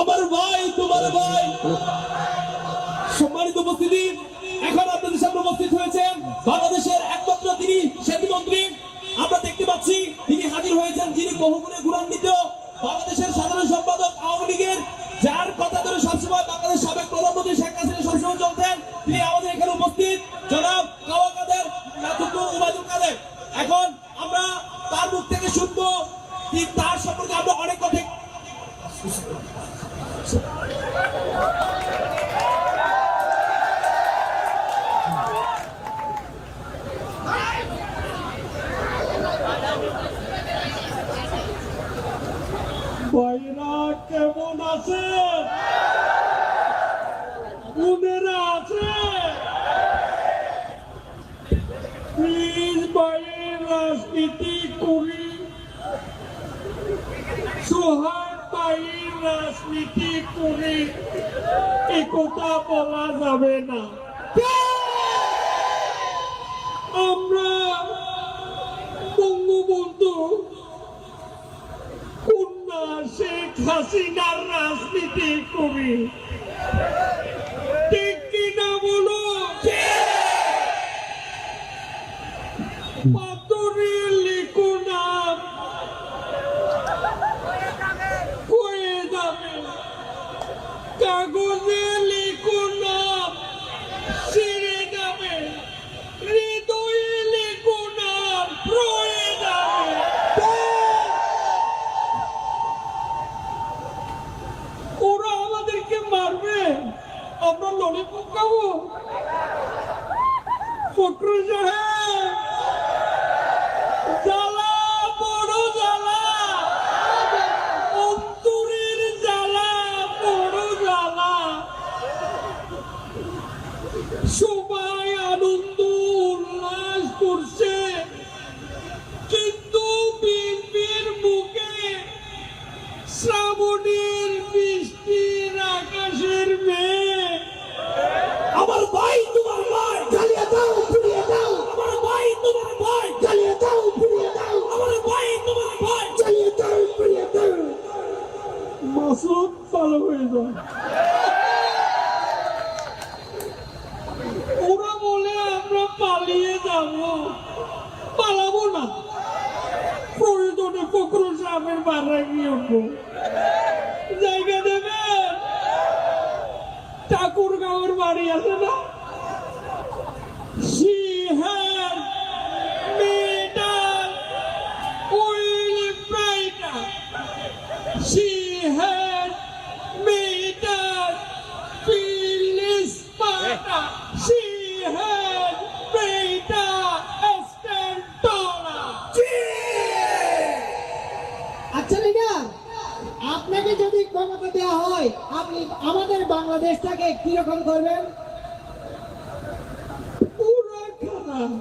আমার ভাই, তোমার ভাই। সম্মানিত উপস্থিতি, এখন আপনাদের সামনে উপস্থিত হয়েছেন বাংলাদেশের একমাত্র তিনি সেতু মন্ত্রী। আমরা দেখতে পাচ্ছি, তিনি হাজির হয়েছেন, যিনি বহুগুণে গুণান্বিত বাংলাদেশের সাধারণ সম্পাদক আওয়ামী লীগের, যার কথা ধরে সবসময় বাংলাদেশ সাবেক প্রধানমন্ত্রী শেখ হাসিনা সবসময় চলতেন। তিনি আমাদের এখানে উপস্থিত। জনাব কাওয়া কাদের কাদের। এখন আমরা তার মুখ থেকে শুনব তার সম্পর্কে আমরা অনেক কথা ভাইরা কেমন আছে বোনেরা আছে প্লিজ করি সোহাগ ভাইয়ের রাজনীতি করে একথা বলা যাবে না। আমরা বঙ্গবন্ধু কন্যা শেখ হাসিনার রাজনীতি করি। अब लोड़ी को कहूँ फुटर जो है ওরা বলে আমরা পালিয়ে যাব। পালাবো না। প্রয়োজনে ফকরুল সাহেবের বাড়ায় গিয়ে উঠবো। জায়গা দেবেন ঠাকুর গাঁওয়ের বাড়ি আছে না? She She had Rita Estentora. আচ্ছা লিডার আপনাকে যদি ক্ষমতা দেওয়া হয় আপনি আমাদের বাংলাদেশটাকে কীরকম করবেন? পুরো খারাপ